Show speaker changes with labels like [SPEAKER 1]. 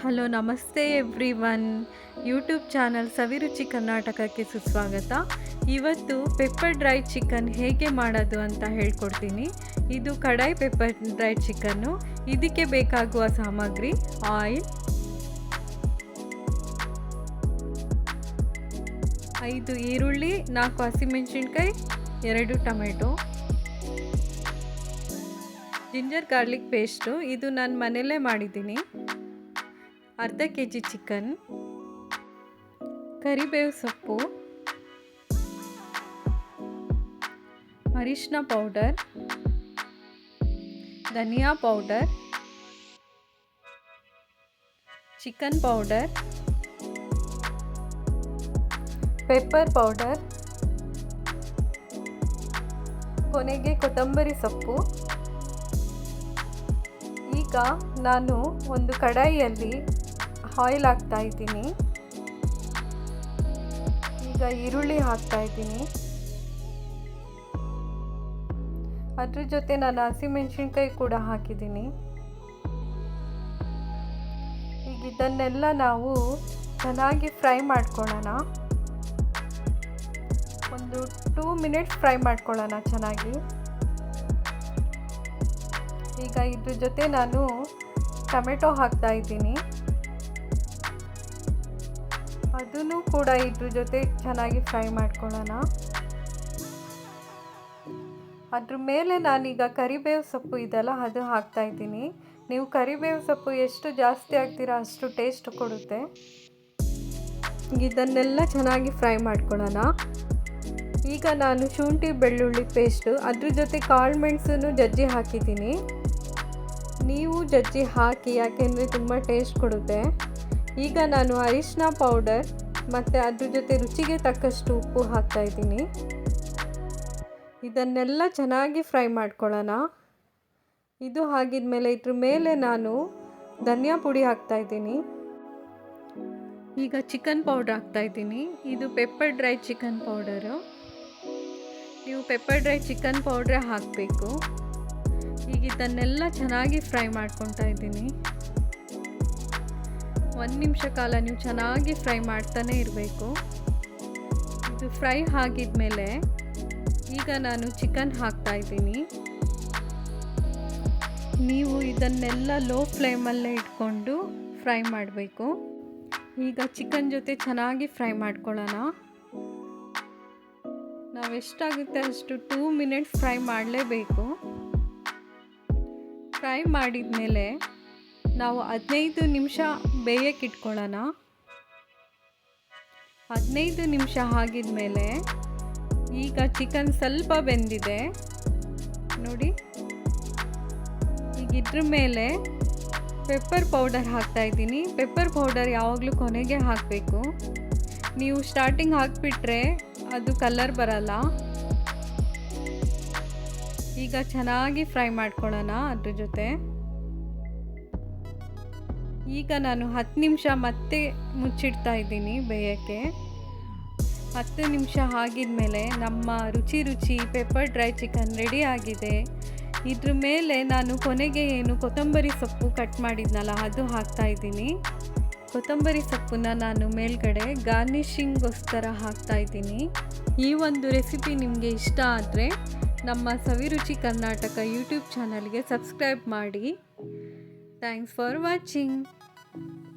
[SPEAKER 1] Hello, ನಮಸ್ತೆ everyone YouTube channel Saviruchi ಕರ್ನಾಟಕಕ್ಕೆ ಸುಸ್ವಾಗತ. ಇವತ್ತು ಪೆಪ್ಪರ್ ಡ್ರೈ ಚಿಕನ್ ಹೇಗೆ ಮಾಡೋದು ಅಂತ ಹೇಳ್ಕೊಡ್ತೀನಿ. ಇದು ಕಡಾಯಿ ಪೆಪ್ಪರ್ ಡ್ರೈ ಚಿಕನ್ನು. ಇದಕ್ಕೆ ಬೇಕಾಗುವ ಸಾಮಗ್ರಿ, ಆಯಿಲ್. ಐದು ಈರುಳ್ಳಿ, ನಾಲ್ಕು ಹಸಿಮೆಣಸಿನ್ಕಾಯಿ, ಎರಡು ಟೊಮೆಟೊ. Ginger garlic paste. ಇದು ನಾನು ಮನೆಯಲ್ಲೇ ಮಾಡಿದ್ದೀನಿ. ಅರ್ಧ ಕೆ ಜಿ ಚಿಕನ್ ಕರಿಬೇವು ಸೊಪ್ಪು, ಅರಿಶಿನ ಪೌಡರ್ ಧನಿಯಾ powder chicken powder pepper powder ಕೊನೆಗೆ ಕೊತ್ತಂಬರಿ ಸೊಪ್ಪು. ಈಗ ನಾನು ಒಂದು ಕಡಾಯಿಯಲ್ಲಿ ಆಯಿಲ್ ಹಾಕ್ತಾ ಇದ್ದೀನಿ. ಈಗ ಈರುಳ್ಳಿ ಹಾಕ್ತಾ ಇದ್ದೀನಿ. ಅದ್ರ ಜೊತೆ ನಾನು ಹಸಿಮೆಣಸಿನ್ಕಾಯಿ ಕೂಡ ಹಾಕಿದ್ದೀನಿ. ಈಗ ಇದನ್ನೆಲ್ಲ ನಾವು ಚೆನ್ನಾಗಿ ಫ್ರೈ ಮಾಡ್ಕೊಳ್ಳೋಣ. ಒಂದು ಟೂ ಮಿನಿಟ್ಸ್ ಫ್ರೈ ಮಾಡ್ಕೊಳ್ಳೋಣ ಚೆನ್ನಾಗಿ. ಈಗ ಇದ್ರ ಜೊತೆ ನಾನು ಟೊಮೆಟೊ ಹಾಕ್ತಾ ಇದ್ದೀನಿ. ಅದನ್ನು ಕೂಡ ಇದ್ರ ಜೊತೆ ಚೆನ್ನಾಗಿ ಫ್ರೈ ಮಾಡ್ಕೊಳ್ಳೋಣ. ಅದ್ರ ಮೇಲೆ ನಾನೀಗ ಕರಿಬೇವು ಸೊಪ್ಪು ಇದೆಲ್ಲ ಅದು ಹಾಕ್ತಾ ಇದ್ದೀನಿ. ನೀವು ಕರಿಬೇವು ಸೊಪ್ಪು ಎಷ್ಟು ಜಾಸ್ತಿ ಹಾಕ್ತೀರಾ ಅಷ್ಟು ಟೇಸ್ಟ್ ಕೊಡುತ್ತೆ. ಇದನ್ನೆಲ್ಲ ಚೆನ್ನಾಗಿ ಫ್ರೈ ಮಾಡ್ಕೊಳ್ಳೋಣ. ಈಗ ನಾನು ಶುಂಠಿ ಬೆಳ್ಳುಳ್ಳಿ ಪೇಸ್ಟು ಅದ್ರ ಜೊತೆ ಕಾಳು ಮೆಣಸನ್ನು ಜಜ್ಜಿ ಹಾಕಿದ್ದೀನಿ. ನೀವು ಜಜ್ಜಿ ಹಾಕಿ, ಯಾಕೆಂದರೆ ತುಂಬ ಟೇಸ್ಟ್ ಕೊಡುತ್ತೆ. ಈಗ ನಾನು ಅರಿಶಿನ ಪೌಡರ್ ಮತ್ತು ಅದ್ರ ಜೊತೆ ರುಚಿಗೆ ತಕ್ಕಷ್ಟು ಉಪ್ಪು ಹಾಕ್ತಾ ಇದ್ದೀನಿ. ಇದನ್ನೆಲ್ಲ ಚೆನ್ನಾಗಿ ಫ್ರೈ ಮಾಡ್ಕೊಳ್ಳೋಣ. ಇದು ಆಗಿದ್ಮೇಲೆ ಇದ್ರ ಮೇಲೆ ನಾನು ಧನಿಯಾ ಪುಡಿ ಹಾಕ್ತಾ ಇದ್ದೀನಿ. ಈಗ ಚಿಕನ್ ಪೌಡ್ರ್ ಹಾಕ್ತಾ ಇದ್ದೀನಿ. ಇದು ಪೆಪ್ಪರ್ ಡ್ರೈ ಚಿಕನ್ ಪೌಡರು ನೀವು ಪೆಪ್ಪರ್ ಡ್ರೈ ಚಿಕನ್ ಪೌಡ್ರೇ ಹಾಕಬೇಕು. ಈಗ ಇದನ್ನೆಲ್ಲ ಚೆನ್ನಾಗಿ ಫ್ರೈ ಮಾಡ್ಕೊತಾ ಇದ್ದೀನಿ. ಒಂದು ನಿಮಿಷ ಕಾಲ ನೀವು ಚೆನ್ನಾಗಿ ಫ್ರೈ ಮಾಡ್ತಾನೆ ಇರಬೇಕು. ಇದು ಫ್ರೈ ಆಗಿದ್ಮೇಲೆ ಈಗ ನಾನು ಚಿಕನ್ ಹಾಕ್ತಾ ಇದ್ದೀನಿ. ನೀವು ಇದನ್ನೆಲ್ಲ ಲೋ ಫ್ಲೇಮಲ್ಲೇ ಇಟ್ಕೊಂಡು ಫ್ರೈ ಮಾಡಬೇಕು. ಈಗ ಚಿಕನ್ ಜೊತೆ ಚೆನ್ನಾಗಿ ಫ್ರೈ ಮಾಡ್ಕೊಳ್ಳೋಣ. ನಾವು ಎಷ್ಟಾಗುತ್ತೆ ಅಷ್ಟು ಟೂ ಮಿನಿಟ್ಸ್ ಫ್ರೈ ಮಾಡಲೇಬೇಕು. ಫ್ರೈ ಮಾಡಿದ ಮೇಲೆ ನಾವು ಹದಿನೈದು ನಿಮಿಷ ಬೇಯಕ್ಕೆ ಇಟ್ಕೊಳ್ಳೋಣ. ಹದಿನೈದು ನಿಮಿಷ ಆಗಿದ ಮೇಲೆ ಈಗ ಚಿಕನ್ ಸ್ವಲ್ಪ ಬೆಂದಿದೆ. ನೋಡಿ. ಈಗ ಇದ್ರ ಮೇಲೆ ಪೆಪ್ಪರ್ ಪೌಡರ್ ಹಾಕ್ತಾ ಇದ್ದೀನಿ. ಪೆಪ್ಪರ್ ಪೌಡರ್ ಯಾವಾಗಲೂ ಕೊನೆಗೆ ಹಾಕಬೇಕು. ನೀವು ಸ್ಟಾರ್ಟಿಂಗ್ ಹಾಕಿಬಿಟ್ರೆ ಅದು ಕಲರ್ ಬರಲ್ಲ. ಈಗ ಚೆನ್ನಾಗಿ ಫ್ರೈ ಮಾಡ್ಕೊಳ್ಳೋಣ ಅದ್ರ ಜೊತೆ. ಈಗ ನಾನು ಹತ್ತು ನಿಮಿಷ ಮತ್ತೆ ಮುಚ್ಚಿಡ್ತಾ ಇದ್ದೀನಿ ಬೇಯೋಕ್ಕೆ. ಹತ್ತು ನಿಮಿಷ ಆಗಿದ ಮೇಲೆ ನಮ್ಮ ರುಚಿ ರುಚಿ ಪೆಪ್ಪರ್ ಡ್ರೈ ಚಿಕನ್ ರೆಡಿ ಆಗಿದೆ. ಇದ್ರ ಮೇಲೆ ನಾನು ಕೊನೆಗೆ ಏನು ಕೊತ್ತಂಬರಿ ಸೊಪ್ಪು ಕಟ್ ಮಾಡಿದ್ನಲ್ಲ ಅದು ಹಾಕ್ತಾ ಇದ್ದೀನಿ. ಕೊತ್ತಂಬರಿ ಸೊಪ್ಪನ್ನ ನಾನು ಮೇಲ್ಗಡೆ ಗಾರ್ನಿಷಿಂಗೋಸ್ಕರ ಹಾಕ್ತಾ ಇದ್ದೀನಿ. ಈ ಒಂದು ರೆಸಿಪಿ ನಿಮಗೆ ಇಷ್ಟ ಆದರೆ ನಮ್ಮ ಸವಿರುಚಿ ಕರ್ನಾಟಕ ಯೂಟ್ಯೂಬ್ ಚಾನಲ್ಗೆ ಸಬ್ಸ್ಕ್ರೈಬ್ ಮಾಡಿ. Thanks for watching. Thank you.